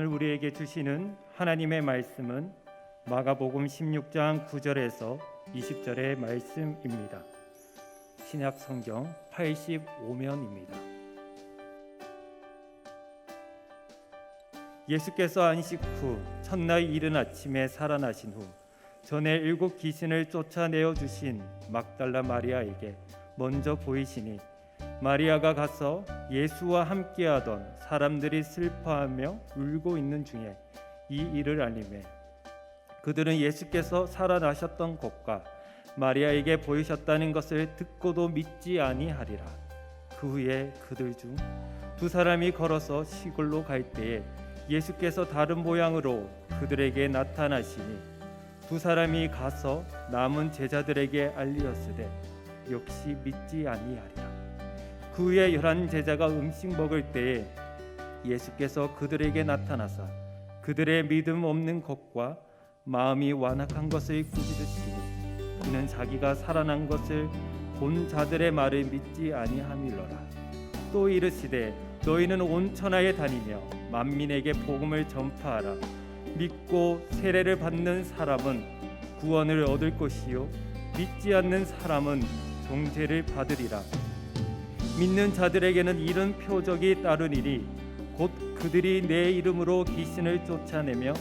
오늘 우리에게 주시는 하나님의 말씀은 마가복음 16장 9절에서 20절의 말씀입니다. 신약 성경 85면입니다. 예수께서 안식 후 첫날 이른 아침에 살아나신 후 전에 일곱 귀신을 쫓아내어 주신 막달라 마리아에게 먼저 보이시니 마리아가 가서 예수와 함께하던 사람들이 슬퍼하며 울고 있는 중에 이 일을 알림해 그들은 예수께서 살아나셨던 곳과 마리아에게 보이셨다는 것을 듣고도 믿지 아니하리라. 그 후에 그들 중 두 사람이 걸어서 시골로 갈 때에 예수께서 다른 모양으로 그들에게 나타나시니 두 사람이 가서 남은 제자들에게 알리었으되 역시 믿지 아니하리라. 그 후에 열한 제자가 음식 먹을 때에 예수께서 그들에게 나타나사 그들의 믿음 없는 것과 마음이 완악한 것을 꾸짖으시니 이는 자기가 살아난 것을 본 자들의 말을 믿지 아니함일러라. 또 이르시되 너희는 온 천하에 다니며 만민에게 복음을 전파하라. 믿고 세례를 받는 사람은 구원을 얻을 것이요 믿지 않는 사람은 종죄를 받으리라. 믿는 자들에게는 이런 표적이 따르니리 곧 그들이 내 이름으로 귀신을 쫓아내며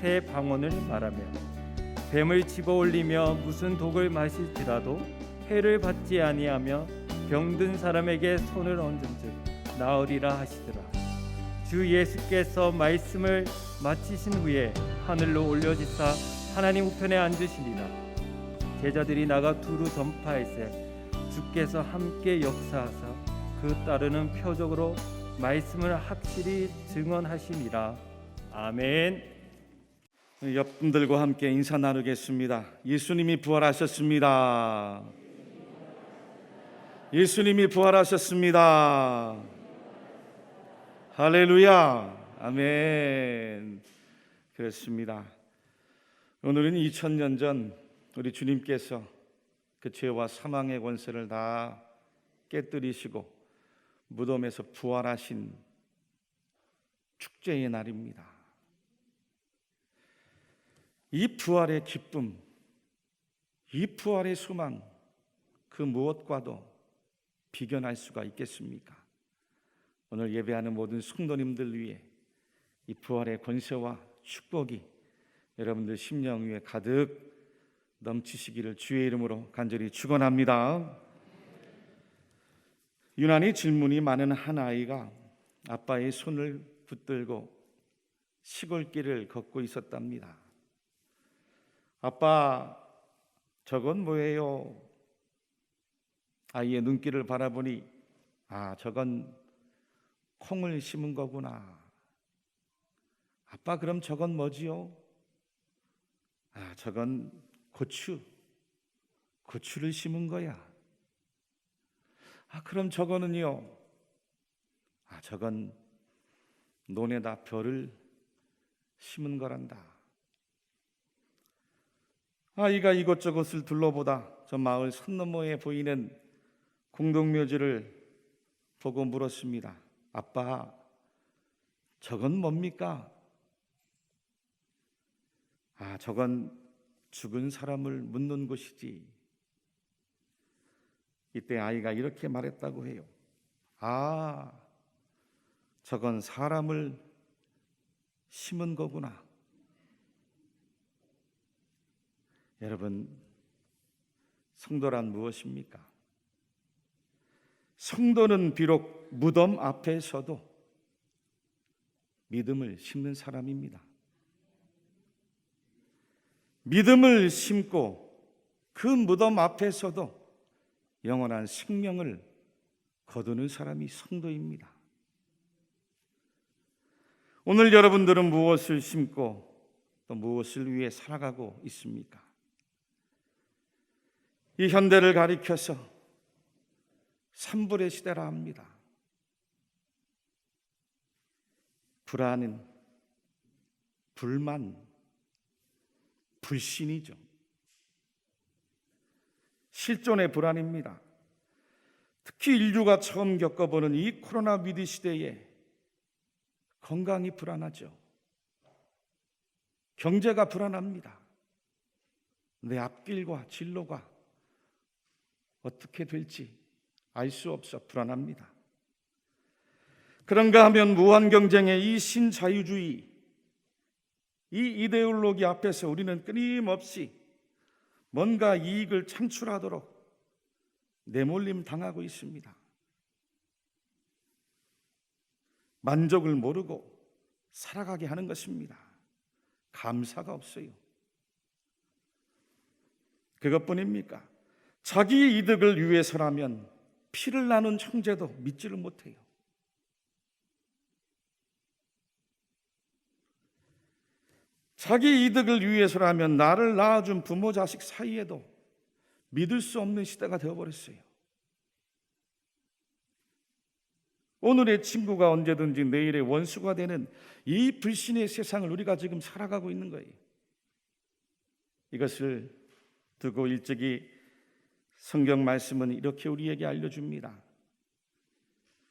새 방언을 말하며 뱀을 집어 올리며 무슨 독을 마실지라도 해를 받지 아니하며 병든 사람에게 손을 얹은즉 나으리라 하시더라. 주 예수께서 말씀을 마치신 후에 하늘로 올려지사 하나님 우편에 앉으시니라. 제자들이 나가 두루 전파할세 주께서 함께 역사하사 그 따르는 표적으로 말씀을 확실히 증언하시니라 아멘. 옆 분들과 함께 인사 나누겠습니다. 예수님이 부활하셨습니다. 예수님이 부활하셨습니다. 할렐루야. 아멘. 그렇습니다. 오늘은 2000년 전 우리 주님께서 그 죄와 사망의 권세를 다 깨뜨리시고 무덤에서 부활하신 축제의 날입니다. 이 부활의 기쁨, 이 부활의 소망, 그 무엇과도 비견할 수가 있겠습니까? 오늘 예배하는 모든 성도님들 위해 이 부활의 권세와 축복이 여러분들 심령 위에 가득 넘치시기를 주의 이름으로 간절히 축원합니다. 유난히 질문이 많은 한 아이가 아빠의 손을 붙들고 시골길을 걷고 있었답니다. 아빠, 저건 뭐예요? 아이의 눈길을 바라보니, 아, 저건 콩을 심은 거구나. 아빠, 그럼 저건 뭐지요? 아, 저건 고추. 고추를 심은 거야. 아, 그럼 저거는요? 아, 저건 논에다 벼를 심은 거란다. 아이가 이것저것을 둘러보다 저 마을 산 너머에 보이는 공동묘지를 보고 물었습니다. 아빠, 저건 뭡니까? 아, 저건 죽은 사람을 묻는 곳이지. 이때 아이가 이렇게 말했다고 해요. 아, 저건 사람을 심은 거구나. 여러분, 성도란 무엇입니까? 성도는 비록 무덤 앞에서도 믿음을 심는 사람입니다. 믿음을 심고 그 무덤 앞에서도 영원한 생명을 거두는 사람이 성도입니다. 오늘 여러분들은 무엇을 심고 또 무엇을 위해 살아가고 있습니까? 이 현대를 가리켜서 산불의 시대라 합니다. 불안은 불만, 불신이죠. 실존의 불안입니다. 특히 인류가 처음 겪어보는 이 코로나 위기 시대에 건강이 불안하죠. 경제가 불안합니다. 내 앞길과 진로가 어떻게 될지 알 수 없어 불안합니다. 그런가 하면 무한 경쟁의 이 신자유주의, 이 이데올로기 앞에서 우리는 끊임없이 뭔가 이익을 창출하도록 내몰림 당하고 있습니다. 만족을 모르고 살아가게 하는 것입니다. 감사가 없어요. 그것뿐입니까? 자기 이득을 위해서라면 피를 나눈 형제도 믿지를 못해요. 자기 이득을 위해서라면 나를 낳아준 부모 자식 사이에도 믿을 수 없는 시대가 되어버렸어요. 오늘의 친구가 언제든지 내일의 원수가 되는 이 불신의 세상을 우리가 지금 살아가고 있는 거예요. 이것을 두고 일찍이 성경 말씀은 이렇게 우리에게 알려줍니다.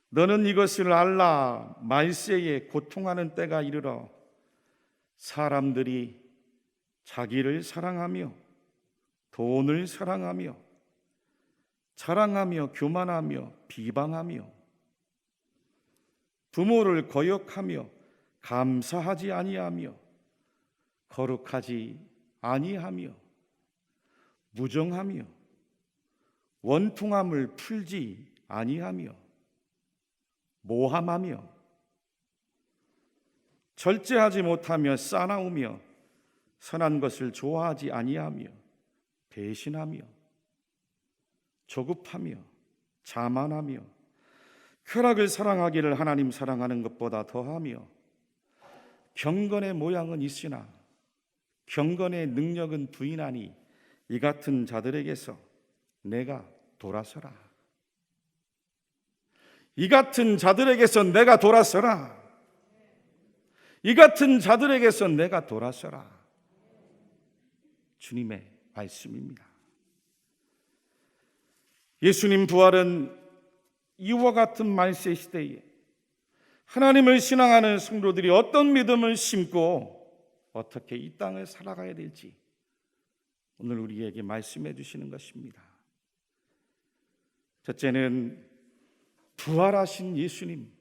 너는 이것을 알라 말세에 고통하는 때가 이르러 사람들이 자기를 사랑하며 돈을 사랑하며 자랑하며 교만하며 비방하며 부모를 거역하며 감사하지 아니하며 거룩하지 아니하며 무정하며 원통함을 풀지 아니하며 모함하며 절제하지 못하며 싸나우며 선한 것을 좋아하지 아니하며 배신하며 조급하며 자만하며 쾌락을 사랑하기를 하나님 사랑하는 것보다 더하며 경건의 모양은 있으나 경건의 능력은 부인하니 이 같은 자들에게서 내가 돌아서라. 이 같은 자들에게서 내가 돌아서라. 이 같은 자들에게서 내가 돌아서라. 주님의 말씀입니다. 예수님 부활은 이와 같은 말세 시대에 하나님을 신앙하는 성도들이 어떤 믿음을 심고 어떻게 이 땅을 살아가야 될지 오늘 우리에게 말씀해 주시는 것입니다. 첫째는 부활하신 예수님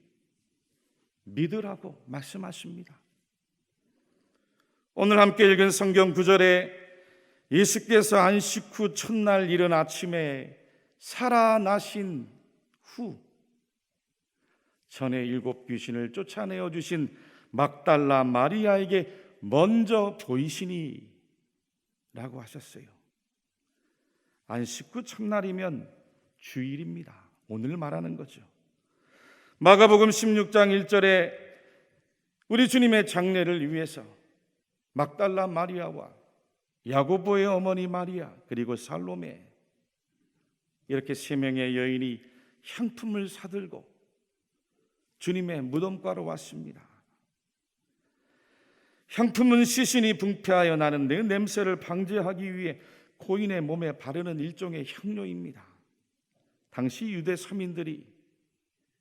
믿으라고 말씀하십니다. 오늘 함께 읽은 성경 구절에 예수께서 안식 후 첫날 이른 아침에 살아나신 후 전에 일곱 귀신을 쫓아내어 주신 막달라 마리아에게 먼저 보이시니 라고 하셨어요. 안식 후 첫날이면 주일입니다. 오늘 말하는 거죠. 마가복음 16장 1절에 우리 주님의 장례를 위해서 막달라 마리아와 야고보의 어머니 마리아 그리고 살로메 이렇게 세 명의 여인이 향품을 사들고 주님의 무덤가로 왔습니다. 향품은 시신이 붕폐하여 나는 내 냄새를 방지하기 위해 고인의 몸에 바르는 일종의 향료입니다. 당시 유대 서민들이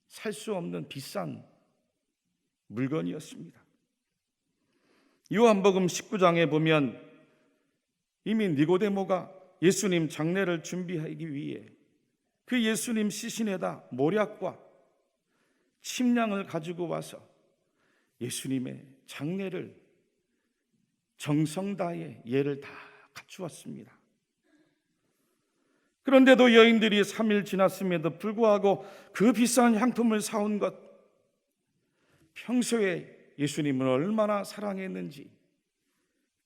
살 수 없는 비싼 물건이었습니다. 요한복음 19장에 보면 이미 니고데모가 예수님 장례를 준비하기 위해 그 예수님 시신에다 모략과 침량을 가지고 와서 예수님의 장례를 정성 다해 예를 다 갖추었습니다. 그런데도 여인들이 3일 지났음에도 불구하고 그 비싼 향품을 사온 것 평소에 예수님을 얼마나 사랑했는지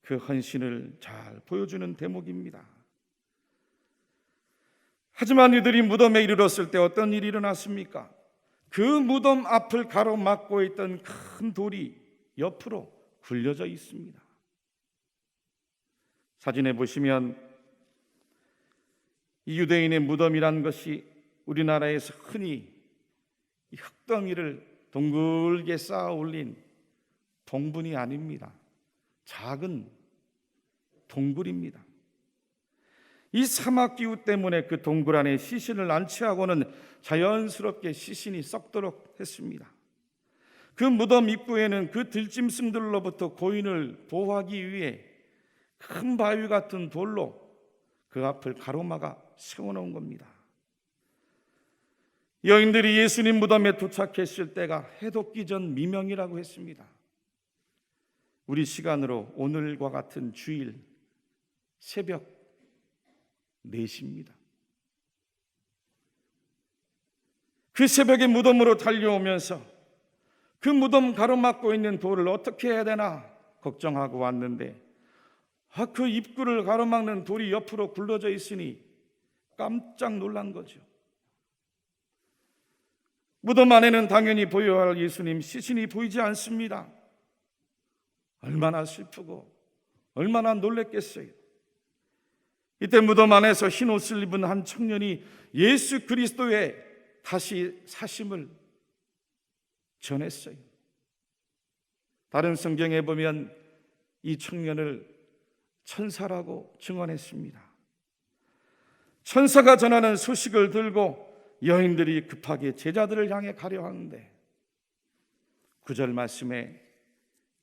그 헌신을 잘 보여주는 대목입니다. 하지만 이들이 무덤에 이르렀을 때 어떤 일이 일어났습니까? 그 무덤 앞을 가로막고 있던 큰 돌이 옆으로 굴려져 있습니다. 사진에 보시면 이 유대인의 무덤이란 것이 우리나라에서 흔히 이 흙덩이를 동글게 쌓아 올린 동분이 아닙니다. 작은 동굴입니다. 이 사막 기후 때문에 그 동굴 안에 시신을 안치하고는 자연스럽게 시신이 썩도록 했습니다. 그 무덤 입구에는 그 들짐승들로부터 고인을 보호하기 위해 큰 바위 같은 돌로 그 앞을 가로막아 세워놓은 겁니다. 여인들이 예수님 무덤에 도착했을 때가 해돋기 전 미명이라고 했습니다. 우리 시간으로 오늘과 같은 주일 새벽 4시입니다. 그 새벽에 무덤으로 달려오면서 그 무덤 가로막고 있는 돌을 어떻게 해야 되나 걱정하고 왔는데 아, 그 입구를 가로막는 돌이 옆으로 굴러져 있으니 깜짝 놀란 거죠. 무덤 안에는 당연히 보여야 할 예수님 시신이 보이지 않습니다. 얼마나 슬프고 얼마나 놀랬겠어요. 이때 무덤 안에서 흰 옷을 입은 한 청년이 예수 그리스도의 다시 사심을 전했어요. 다른 성경에 보면 이 청년을 천사라고 증언했습니다. 천사가 전하는 소식을 들고 여인들이 급하게 제자들을 향해 가려 하는데 구절 말씀에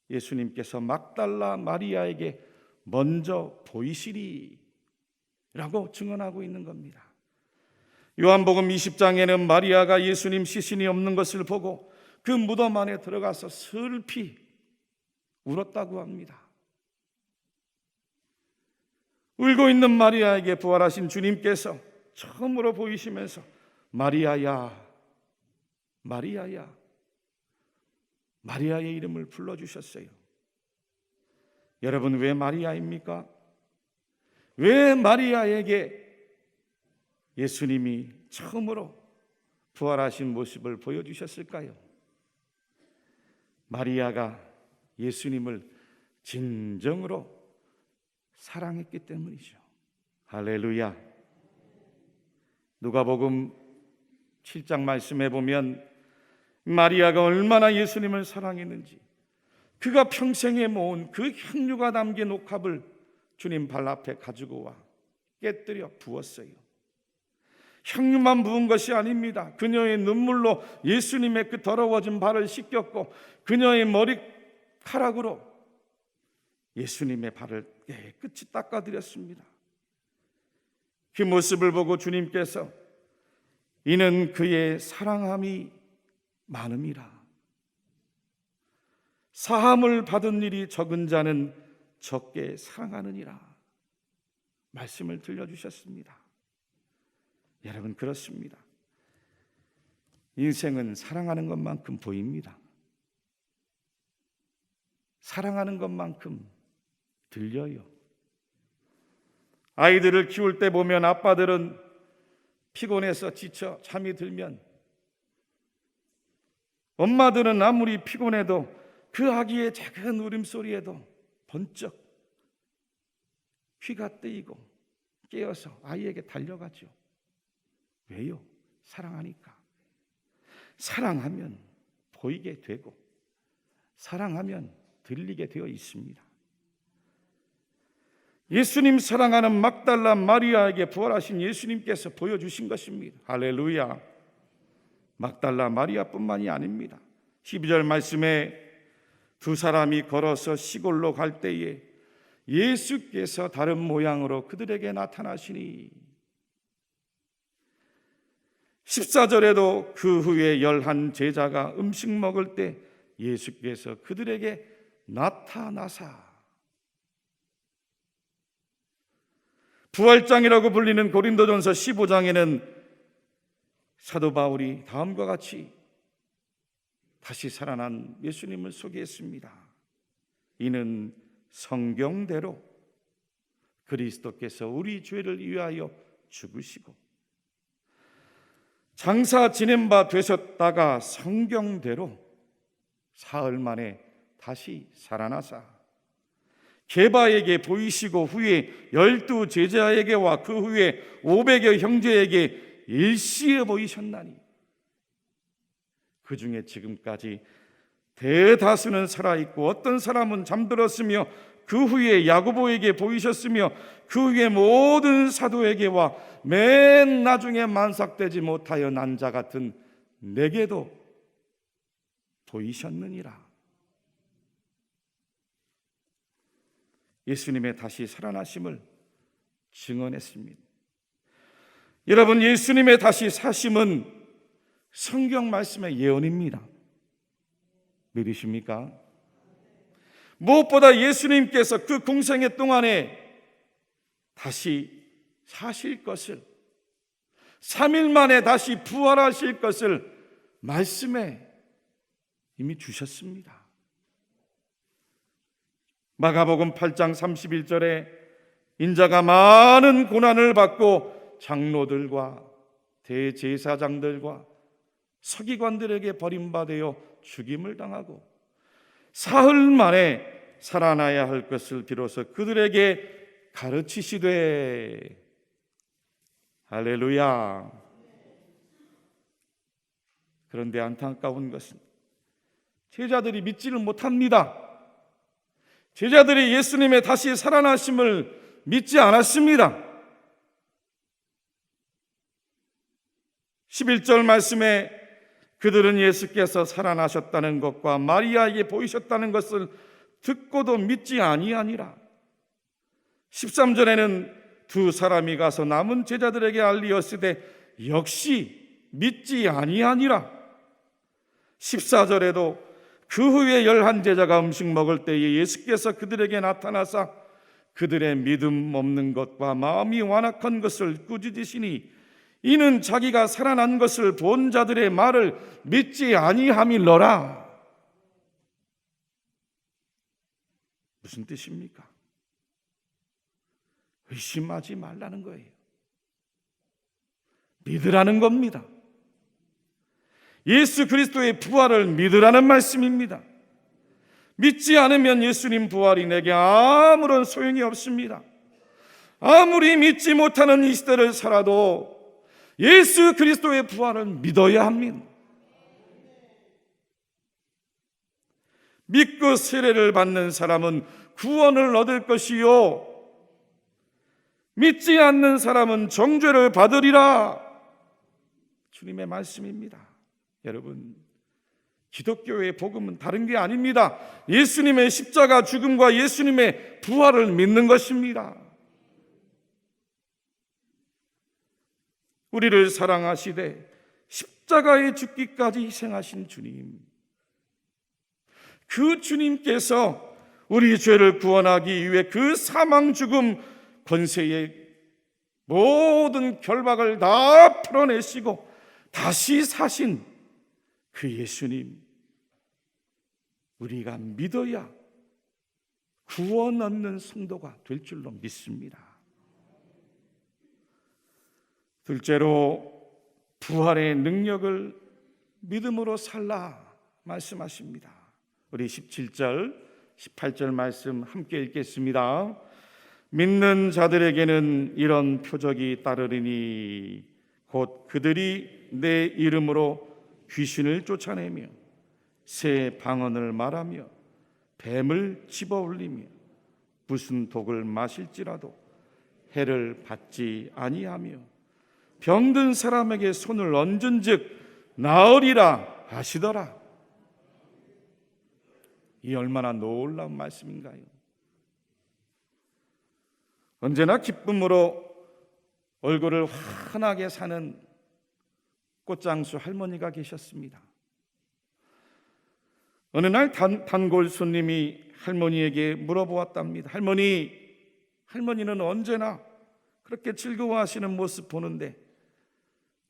예수님께서 막달라 마리아에게 먼저 보이시리 라고 증언하고 있는 겁니다. 요한복음 20장에는 마리아가 예수님 시신이 없는 것을 보고 그 무덤 안에 들어가서 슬피 울었다고 합니다. 울고 있는 마리아에게 부활하신 주님께서 처음으로 보이시면서 마리아야, 마리아야, 마리아의 이름을 불러주셨어요. 여러분, 왜 마리아입니까? 왜 마리아에게 예수님이 처음으로 부활하신 모습을 보여주셨을까요? 마리아가 예수님을 진정으로 사랑했기 때문이죠. 할렐루야. 누가복음 7장 말씀해 보면 마리아가 얼마나 예수님을 사랑했는지 그가 평생에 모은 그 향유가 담긴 옥합을 주님 발 앞에 가지고 와 깨뜨려 부었어요. 향유만 부은 것이 아닙니다. 그녀의 눈물로 예수님의 그 더러워진 발을 씻겼고 그녀의 머리카락으로 예수님의 발을 깨끗이 닦아드렸습니다. 그 모습을 보고 주님께서 이는 그의 사랑함이 많음이라. 사함을 받은 일이 적은 자는 적게 사랑하느니라. 말씀을 들려주셨습니다. 여러분, 그렇습니다. 인생은 사랑하는 것만큼 보입니다. 사랑하는 것만큼 들려요. 아이들을 키울 때 보면 아빠들은 피곤해서 지쳐 잠이 들면 엄마들은 아무리 피곤해도 그 아기의 작은 울음소리에도 번쩍 귀가 뜨이고 깨어서 아이에게 달려가죠. 왜요? 사랑하니까. 사랑하면 보이게 되고 사랑하면 들리게 되어 있습니다. 예수님 사랑하는 막달라 마리아에게 부활하신 예수님께서 보여주신 것입니다. 할렐루야. 막달라 마리아뿐만이 아닙니다. 12절 말씀에 두 사람이 걸어서 시골로 갈 때에 예수께서 다른 모양으로 그들에게 나타나시니 14절에도 그 후에 열한 제자가 음식 먹을 때 예수께서 그들에게 나타나사 부활장이라고 불리는 고린도전서 15장에는 사도 바울이 다음과 같이 다시 살아난 예수님을 소개했습니다. 이는 성경대로 그리스도께서 우리 죄를 위하여 죽으시고 장사 지낸 바 되셨다가 성경대로 사흘 만에 다시 살아나사 게바에게 보이시고 후에 열두 제자에게 와 그 후에 오백여 형제에게 일시에 보이셨나니 그 중에 지금까지 대다수는 살아 있고 어떤 사람은 잠들었으며 그 후에 야고보에게 보이셨으며 그 후에 모든 사도에게와 맨 나중에 만삭되지 못하여 난 자 같은 내게도 보이셨느니라. 예수님의 다시 살아나심을 증언했습니다. 여러분, 예수님의 다시 사심은 성경 말씀의 예언입니다. 믿으십니까? 무엇보다 예수님께서 그 공생의 동안에 다시 사실 것을 3일 만에 다시 부활하실 것을 말씀에 이미 주셨습니다. 마가복음 8장 31절에 인자가 많은 고난을 받고 장로들과 대제사장들과 서기관들에게 버림받아 죽임을 당하고 사흘 만에 살아나야 할 것을 비로소 그들에게 가르치시되 할렐루야. 그런데 안타까운 것은 제자들이 믿지를 못합니다. 제자들이 예수님의 다시 살아나심을 믿지 않았습니다. 11절 말씀에 그들은 예수께서 살아나셨다는 것과 마리아에게 보이셨다는 것을 듣고도 믿지 아니하니라. 13절에는 두 사람이 가서 남은 제자들에게 알리었으되 역시 믿지 아니하니라. 14절에도 그 후에 열한 제자가 음식 먹을 때에 예수께서 그들에게 나타나사 그들의 믿음 없는 것과 마음이 완악한 것을 꾸짖으시니 이는 자기가 살아난 것을 본 자들의 말을 믿지 아니함일러라. 무슨 뜻입니까? 의심하지 말라는 거예요. 믿으라는 겁니다. 예수 그리스도의 부활을 믿으라는 말씀입니다. 믿지 않으면 예수님 부활이 내게 아무런 소용이 없습니다. 아무리 믿지 못하는 이 시대를 살아도 예수 그리스도의 부활을 믿어야 합니다. 믿고 세례를 받는 사람은 구원을 얻을 것이요. 믿지 않는 사람은 정죄를 받으리라. 주님의 말씀입니다. 여러분, 기독교의 복음은 다른 게 아닙니다. 예수님의 십자가 죽음과 예수님의 부활을 믿는 것입니다. 우리를 사랑하시되 십자가에 죽기까지 희생하신 주님. 그 주님께서 우리 죄를 구원하기 위해 그 사망 죽음 권세의 모든 결박을 다 풀어내시고 다시 사신 그 예수님 우리가 믿어야 구원 얻는 성도가 될 줄로 믿습니다. 둘째로 부활의 능력을 믿음으로 살라 말씀하십니다. 우리 17절, 18절 말씀 함께 읽겠습니다. 믿는 자들에게는 이런 표적이 따르리니 곧 그들이 내 이름으로 귀신을 쫓아내며 새 방언을 말하며 뱀을 집어 올리며 무슨 독을 마실지라도 해를 받지 아니하며 병든 사람에게 손을 얹은즉 나으리라 하시더라. 이 얼마나 놀라운 말씀인가요? 언제나 기쁨으로 얼굴을 환하게 사는 꽃장수 할머니가 계셨습니다. 어느 날 단, 단골 손님이 할머니에게 물어보았답니다. 할머니, 할머니는 언제나 그렇게 즐거워하시는 모습 보는데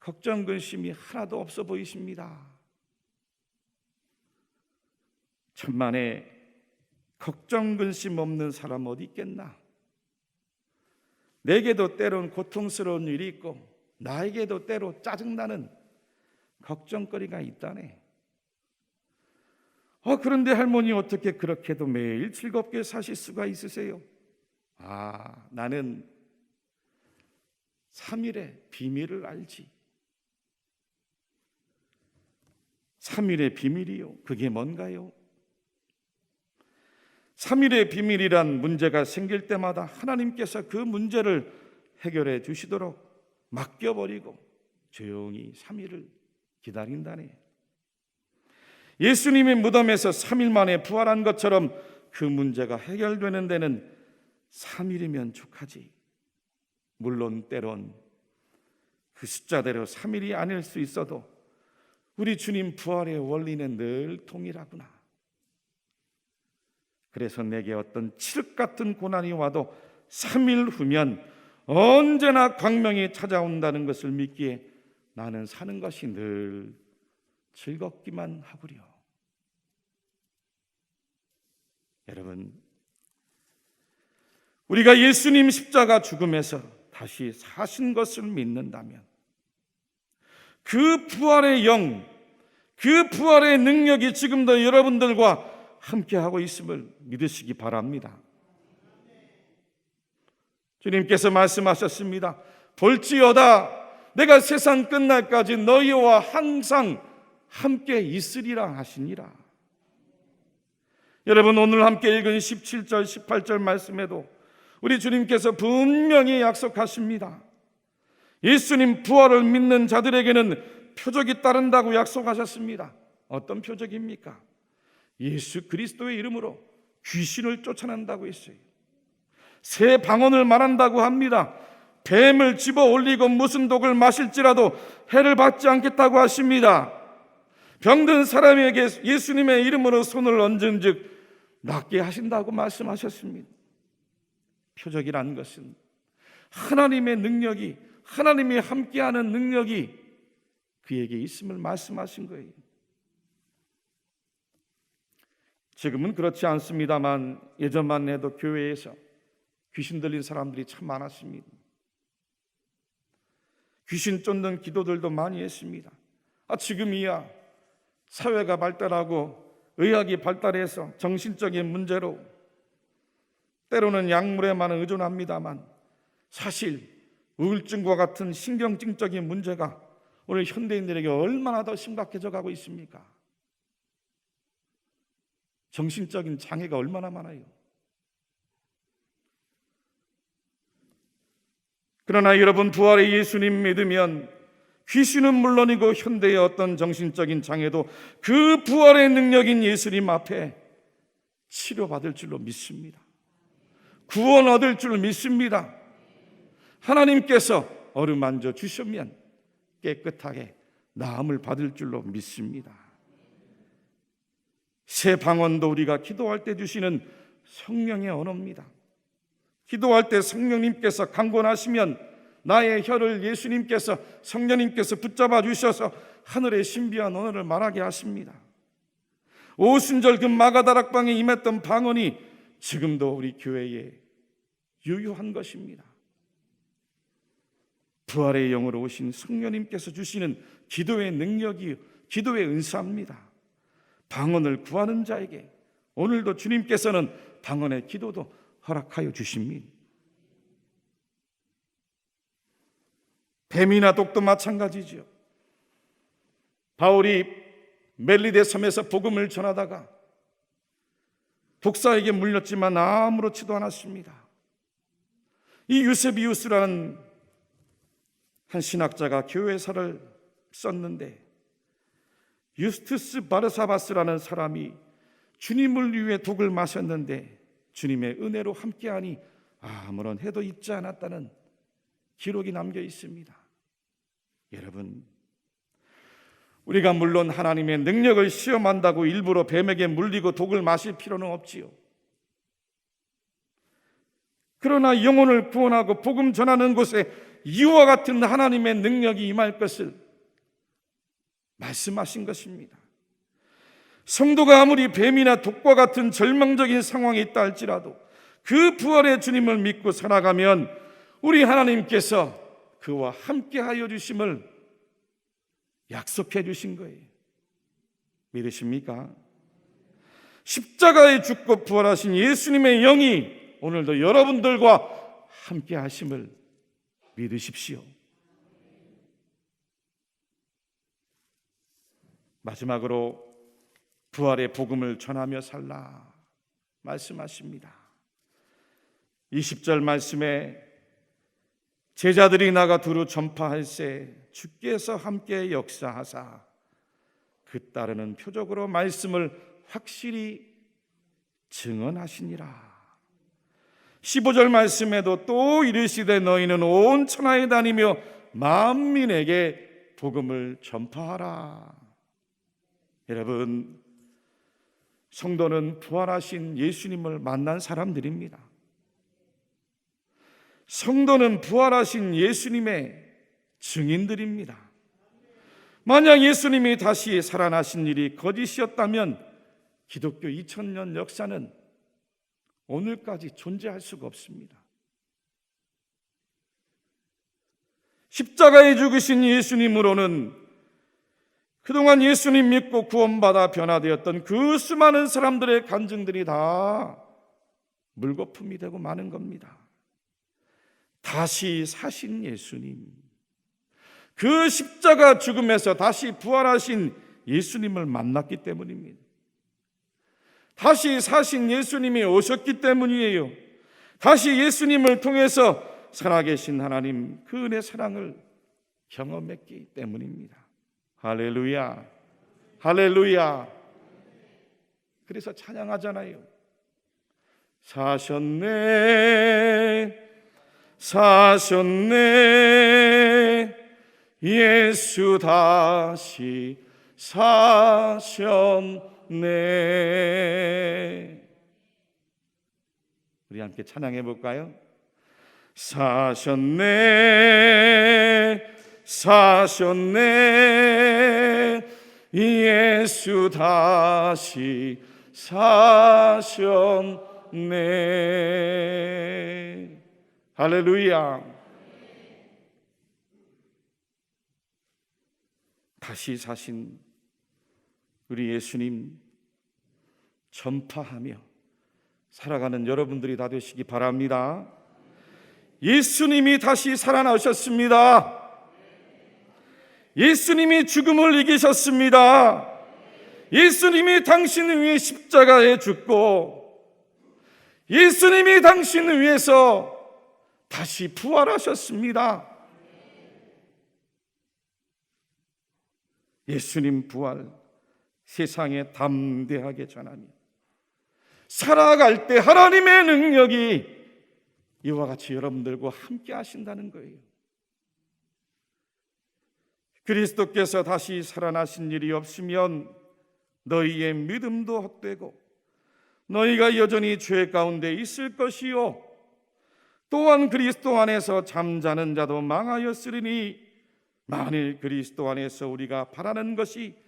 걱정 근심이 하나도 없어 보이십니다. 천만에 걱정 근심 없는 사람 어디 있겠나? 내게도 때론 고통스러운 일이 있고 나에게도 때로 짜증나는 걱정거리가 있다네. 어, 그런데 할머니 어떻게 그렇게도 매일 즐겁게 사실 수가 있으세요? 아, 나는 3일의 비밀을 알지. 3일의 비밀이요. 그게 뭔가요? 3일의 비밀이란 문제가 생길 때마다 하나님께서 그 문제를 해결해 주시도록 맡겨버리고 조용히 3일을 기다린다네. 예수님이 무덤에서 3일 만에 부활한 것처럼 그 문제가 해결되는 데는 3일이면 족하지. 물론 때론 그 숫자대로 3일이 아닐 수 있어도 우리 주님 부활의 원리는 늘 동일하구나. 그래서 내게 어떤 칠흑 같은 고난이 와도 3일 후면 언제나 광명이 찾아온다는 것을 믿기에 나는 사는 것이 늘 즐겁기만 하구려. 여러분, 우리가 예수님 십자가 죽음에서 다시 사신 것을 믿는다면 그 부활의 영, 그 부활의 능력이 지금도 여러분들과 함께하고 있음을 믿으시기 바랍니다. 주님께서 말씀하셨습니다. 볼지어다 내가 세상 끝날까지 너희와 항상 함께 있으리라 하시니라. 여러분 오늘 함께 읽은 17절 18절 말씀에도 우리 주님께서 분명히 약속하십니다. 예수님 부활을 믿는 자들에게는 표적이 따른다고 약속하셨습니다. 어떤 표적입니까? 예수 그리스도의 이름으로 귀신을 쫓아낸다고 했어요. 새 방언을 말한다고 합니다. 뱀을 집어 올리고 무슨 독을 마실지라도 해를 받지 않겠다고 하십니다. 병든 사람에게 예수님의 이름으로 손을 얹은 즉 낫게 하신다고 말씀하셨습니다. 표적이라는 것은 하나님의 능력이 하나님이 함께하는 능력이 그에게 있음을 말씀하신 거예요. 지금은 그렇지 않습니다만 예전만 해도 교회에서 귀신 들린 사람들이 참 많았습니다. 귀신 쫓는 기도들도 많이 했습니다. 아, 지금이야 사회가 발달하고 의학이 발달해서 정신적인 문제로 때로는 약물에만 의존합니다만 사실 우울증과 같은 신경증적인 문제가 오늘 현대인들에게 얼마나 더 심각해져 가고 있습니까? 정신적인 장애가 얼마나 많아요. 그러나 여러분 부활의 예수님 믿으면 귀신은 물론이고 현대의 어떤 정신적인 장애도 그 부활의 능력인 예수님 앞에 치료받을 줄로 믿습니다. 구원 얻을 줄 믿습니다. 하나님께서 어루만져 주시면 깨끗하게 나음을 받을 줄로 믿습니다. 새 방언도 우리가 기도할 때 주시는 성령의 언어입니다. 기도할 때 성령님께서 강권하시면 나의 혀를 예수님께서 성령님께서 붙잡아 주셔서 하늘의 신비한 언어를 말하게 하십니다. 오순절 그 마가다락방에 임했던 방언이 지금도 우리 교회에 유효한 것입니다. 부활의 영으로 오신 성령님께서 주시는 기도의 능력이 기도의 은사입니다. 방언을 구하는 자에게 오늘도 주님께서는 방언의 기도도 허락하여 주십니다. 뱀이나 독도 마찬가지죠. 바울이 멜리데 섬에서 복음을 전하다가 독사에게 물렸지만 아무렇지도 않았습니다. 이 유세비우스라는 한 신학자가 교회사를 썼는데 유스투스 바르사바스라는 사람이 주님을 위해 독을 마셨는데 주님의 은혜로 함께하니 아무런 해도 있지 않았다는 기록이 남겨 있습니다. 여러분, 우리가 물론 하나님의 능력을 시험한다고 일부러 뱀에게 물리고 독을 마실 필요는 없지요. 그러나 영혼을 구원하고 복음 전하는 곳에 이와 같은 하나님의 능력이 임할 것을 말씀하신 것입니다. 성도가 아무리 뱀이나 독과 같은 절망적인 상황에 있다 할지라도 그 부활의 주님을 믿고 살아가면 우리 하나님께서 그와 함께 하여 주심을 약속해 주신 거예요. 믿으십니까? 십자가에 죽고 부활하신 예수님의 영이 오늘도 여러분들과 함께 하심을 믿으십시오. 마지막으로 부활의 복음을 전하며 살라 말씀하십니다. 20절 말씀에 제자들이 나가 두루 전파할세 주께서 함께 역사하사 그 따르는 표적으로 말씀을 확실히 증언하시니라. 15절 말씀에도 또 이르시되 너희는 온 천하에 다니며 만민에게 복음을 전파하라. 여러분, 성도는 부활하신 예수님을 만난 사람들입니다. 성도는 부활하신 예수님의 증인들입니다. 만약 예수님이 다시 살아나신 일이 거짓이었다면 기독교 2000년 역사는 오늘까지 존재할 수가 없습니다. 십자가에 죽으신 예수님으로는 그동안 예수님 믿고 구원받아 변화되었던 그 수많은 사람들의 간증들이 다 물거품이 되고 마는 겁니다. 다시 사신 예수님, 그 십자가 죽음에서 다시 부활하신 예수님을 만났기 때문입니다. 다시 사신 예수님이 오셨기 때문이에요. 다시 예수님을 통해서 살아계신 하나님 그 은혜 사랑을 경험했기 때문입니다. 할렐루야. 할렐루야. 그래서 찬양하잖아요. 사셨네. 사셨네. 예수 다시 사셨네. 우리 함께 찬양해 볼까요? 사셨네, 사셨네, 예수 다시 사셨네. 할렐루야. 다시 사신 우리 예수님 전파하며 살아가는 여러분들이 다 되시기 바랍니다. 예수님이 다시 살아나셨습니다. 예수님이 죽음을 이기셨습니다. 예수님이 당신 위해 십자가에 죽고 예수님이 당신 위해서 다시 부활하셨습니다. 예수님 부활 세상에 담대하게 전하며 살아갈 때 하나님의 능력이 이와 같이 여러분들과 함께 하신다는 거예요. 그리스도께서 다시 살아나신 일이 없으면 너희의 믿음도 헛되고 너희가 여전히 죄 가운데 있을 것이요 또한 그리스도 안에서 잠자는 자도 망하였으리니 만일 그리스도 안에서 우리가 바라는 것이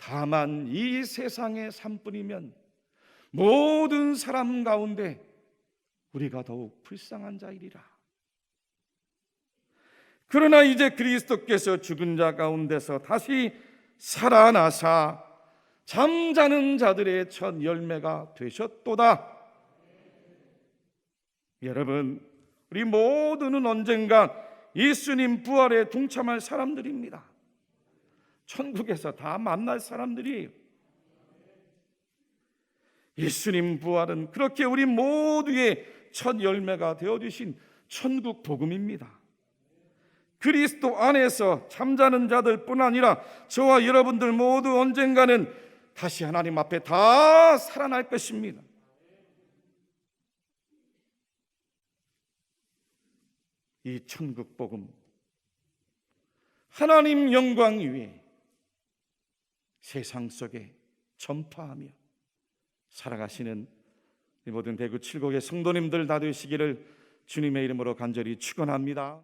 다만 이 세상의 삶뿐이면 모든 사람 가운데 우리가 더욱 불쌍한 자이리라. 그러나 이제 그리스도께서 죽은 자 가운데서 다시 살아나사 잠자는 자들의 첫 열매가 되셨도다. 여러분, 우리 모두는 언젠가 예수님 부활에 동참할 사람들입니다. 천국에서 다 만날 사람들이에요. 예수님 부활은 그렇게 우리 모두의 첫 열매가 되어 주신 천국 복음입니다. 그리스도 안에서 잠자는 자들뿐 아니라 저와 여러분들 모두 언젠가는 다시 하나님 앞에 다 살아날 것입니다. 이 천국 복음 하나님 영광 위에 세상 속에 전파하며 살아가시는 이 모든 대구 칠곡의 성도님들 다 되시기를 주님의 이름으로 간절히 축원합니다.